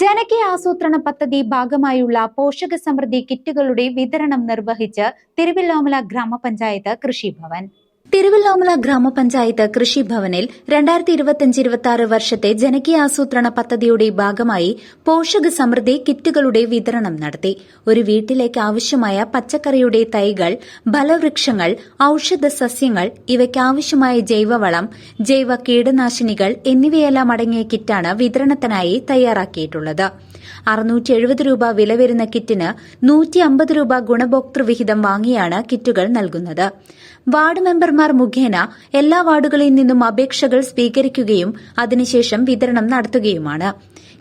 ജനകീയ ആസൂത്രണ പദ്ധതി ഭാഗമായുള്ള പോഷക സമൃദ്ധി കിറ്റുകളുടെ വിതരണം നിർവഹിച്ച് തിരുവല്ലോമല ഗ്രാമപഞ്ചായത്ത് കൃഷിഭവൻ. തിരുവല്ലോമല ഗ്രാമപഞ്ചായത്ത് കൃഷിഭവനിൽ രണ്ടായിരത്തി ഇരുപത്തിയഞ്ച് ഇരുപത്തി ആറ് വർഷത്തെ ജനകീയ ആസൂത്രണ പദ്ധതിയുടെ ഭാഗമായി പോഷക സമൃദ്ധി കിറ്റുകളുടെ വിതരണം നടത്തി. ഒരു വീട്ടിലേക്ക് ആവശ്യമായ പച്ചക്കറിയുടെ തൈകൾ ഫലവൃക്ഷങ്ങൾ ഔഷധ സസ്യങ്ങൾ ഇവയ്ക്കാവശ്യമായ ജൈവവളം ജൈവ കീടനാശിനികൾ എന്നിവയെല്ലാം അടങ്ങിയ കിറ്റാണ് വിതരണത്തിനായി തയ്യാറാക്കിയിട്ടുള്ളത്. അറുന്നൂറ്റി എഴുപത് രൂപ വില വരുന്ന കിറ്റിന് നൂറ്റി അമ്പത് രൂപ ഗുണഭോക്തൃ വിഹിതം വാങ്ങിയാണ് കിറ്റുകൾ നൽകുന്നത്. വാർഡ് മെമ്പർമാർ മുഖേന എല്ലാ വാർഡുകളിൽ നിന്നും അപേക്ഷകൾ സ്വീകരിക്കുകയും അതിനുശേഷം വിതരണം നടത്തുകയുമാണ്.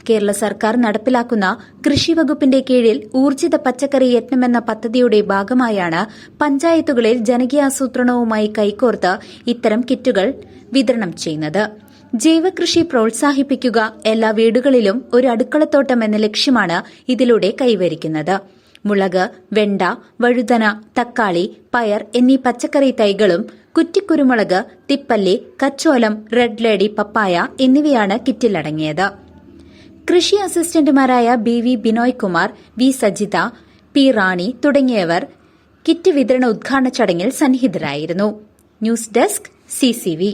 കേരള സർക്കാർ നടപ്പിലാക്കുന്ന കൃഷി വകുപ്പിന്റെ കീഴിൽ ഊർജിത പച്ചക്കറി യത്നമെന്ന പദ്ധതിയുടെ ഭാഗമായാണ് പഞ്ചായത്തുകളിൽ ജനകീയാസൂത്രണവുമായി കൈകോർത്ത് ഇത്തരം കിറ്റുകൾ വിതരണം ചെയ്യുന്നത്. ജൈവകൃഷി പ്രോത്സാഹിപ്പിക്കുക എല്ലാ വീടുകളിലും ഒരു അടുക്കളത്തോട്ടം എന്ന ലക്ഷ്യമാണ് ഇതിലൂടെ കൈവരിക്കുന്നത്. മുളക് വെണ്ട വഴുതന തക്കാളി പയർ എന്നീ പച്ചക്കറി തൈകളും കുറ്റിക്കുരുമുളക് തിപ്പല്ലി കച്ചോലം റെഡ് ലേഡി പപ്പായ എന്നിവയാണ് കിറ്റിലടങ്ങിയത് കൃഷി അസിസ്റ്റന്റുമാരായ B V Binoy Kumar V Sajitha P Rani തുടങ്ങിയവർ കിറ്റ് വിതരണ ഉദ്ഘാടന ചടങ്ങിൽ സന്നിഹിതരായിരുന്നു. News desk CCV